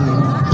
Amen.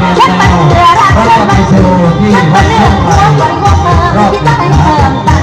ที่ปัญญารักเธอมาสู่ที่หัวใจเรา